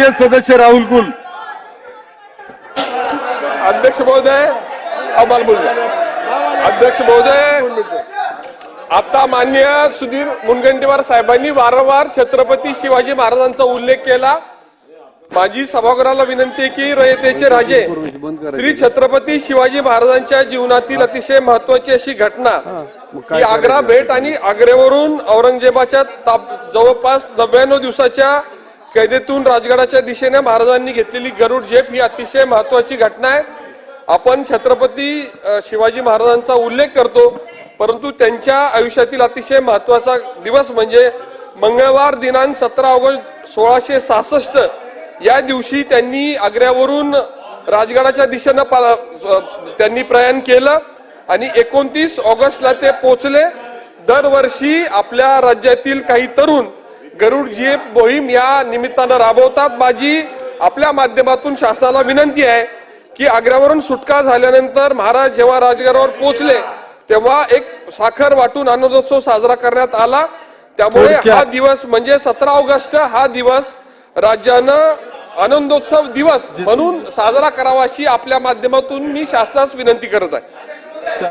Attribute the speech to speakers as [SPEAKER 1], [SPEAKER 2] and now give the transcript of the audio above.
[SPEAKER 1] माननीय सदस्य राहुल कुल
[SPEAKER 2] अध्यक्ष महोदय अहो, मला बोलू. अध्यक्ष महोदय आता मान्य सुधीर मुनगंटीवार साहेबांनी वारंवार छत्रपती शिवाजी महाराजांचा उल्लेख केला. माझी सभागृहाला विनंती आहे की रयतेचे राजे श्री छत्रपती शिवाजी महाराजांच्या जीवनातील अतिशय महत्वाची अशी घटना की आग्रा भेट आणि आग्र्यावरून औरंगजेबाच्या जवळपास नव्याण्णव दिवसाच्या कैदेतून राजगडाच्या दिशेने महाराजांनी घेतलेली गरुड झेप ही अतिशय महत्वाची घटना आहे. आपण छत्रपती शिवाजी महाराजांचा उल्लेख करतो परंतु त्यांच्या आयुष्यातील अतिशय महत्त्वाचा दिवस म्हणजे मंगळवार दिनांक सतरा ऑगस्ट सोळाशे सहासष्ट. या दिवशी त्यांनी आग्र्यावरून राजगडाच्या दिशेनं पा- त्यांनी प्रयाण केलं आणि एकोणतीस ऑगस्टला ते पोचले. दरवर्षी आपल्या राज्यातील काही तरुण गरुड झेप मोहीम या निमित्तानं राबवतात माझी आपल्या माध्यमातून शासनाला विनंती आहे की आग्र्यावरून सुटका झाल्यानंतर महाराज जेव्हा राजगडावर पोहोचले तेव्हा एक साखर वाटून आनंदोत्सव साजरा करण्यात आला त्यामुळे हा. दिवस म्हणजे सतरा ऑगस्ट हा दिवस राज्यानं आनंदोत्सव दिवस म्हणून साजरा करावा अशी आपल्या माध्यमातून मी शासनास विनंती करत आहे